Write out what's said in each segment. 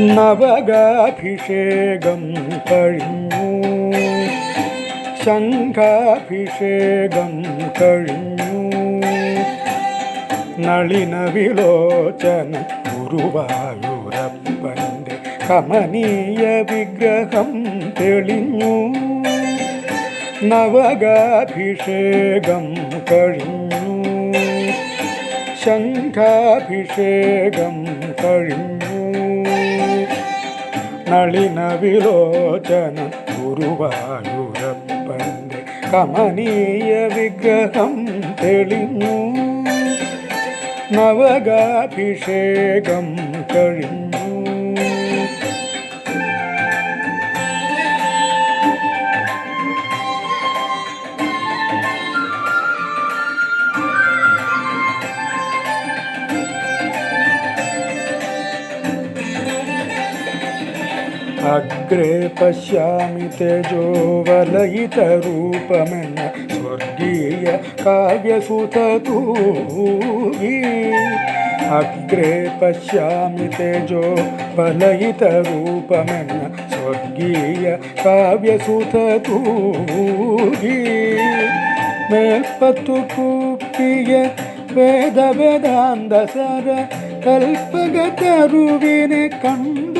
നവകാഭിഷേകം കഴിഞ്ഞു. ശംഖാഭിഷേകം കഴിഞ്ഞു. നളിന വിലോചന ഗുരുവായൂരപ്പന്റെ കമനീയ വിഗ്രഹം തെളിഞ്ഞു. നവകാഭിഷേകം കഴിഞ്ഞു. ശംഖാഭിഷേകം കഴിഞ്ഞു. നളിന വിലോചന ഗുരുവായൂരപ്പന്റെ കമനീയ വിഗ്രഹം തെളിഞ്ഞു. നവകാഭിഷേകം കഴിഞ്ഞു. अग्रे पश्यामि तेजोवलयितरूपमेन स्वर्गीयकाव्यसुततूगी अग्रे पश्यामि तेजो वलयितरूपमेन स्वर्गीयकाव्यसुततूगी मेल्पतु कूप्य वेदवेदान्तसर कल्पगतरुविने कण्ड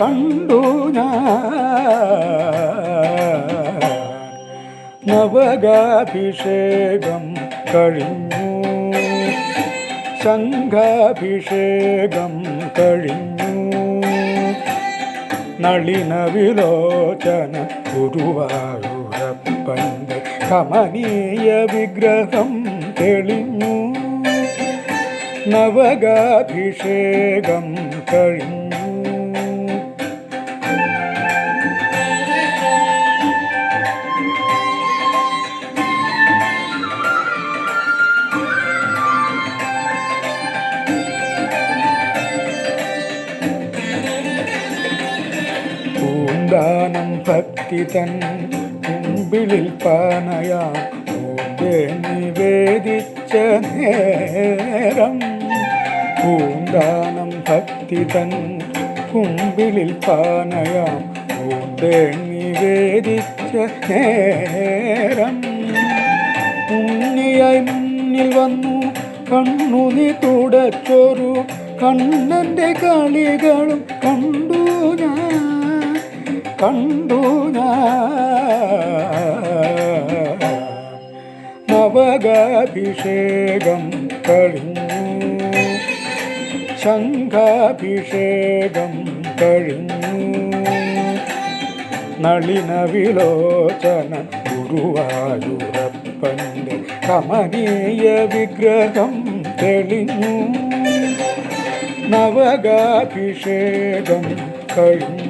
കണ്ടു ഞാൻ. നവകാഭിഷേകം കഴിഞ്ഞു. ശംഖാഭിഷേകം കഴിഞ്ഞു. നളിന വിലോചന ഗുരുവായൂരപ്പന്റെ കമനീയ വിഗ്രഹം തെളിഞ്ഞു. നവകാഭിഷേകം കഴിഞ്ഞു. ഭക്തി തൻ മുമ്പിളിൽ പാനയാ നിവേദിച്ച നേരം. പൂന്താനം ഭക്തി തൻ കുമ്പിളിൽ പാനയാം നിവേദിച്ച നേരം. ഉണ്ണിയായി മുന്നിൽ വന്നു. കണ്ണുനി തുടച്ചൊരു കണ്ണന്റെ കളികളും കണ്ടു ഞാൻ. കണ്ടു ഞാൻ. കഴിഞ്ഞു. ശംഖാഭിഷേകം കഴിഞ്ഞു. നളിന വിലോചന ഗുരുവായൂരപ്പന്റെ കമനീയ വിഗ്രഹം തെളിഞ്ഞു. നവകാഭിഷേകം കഴിഞ്ഞു.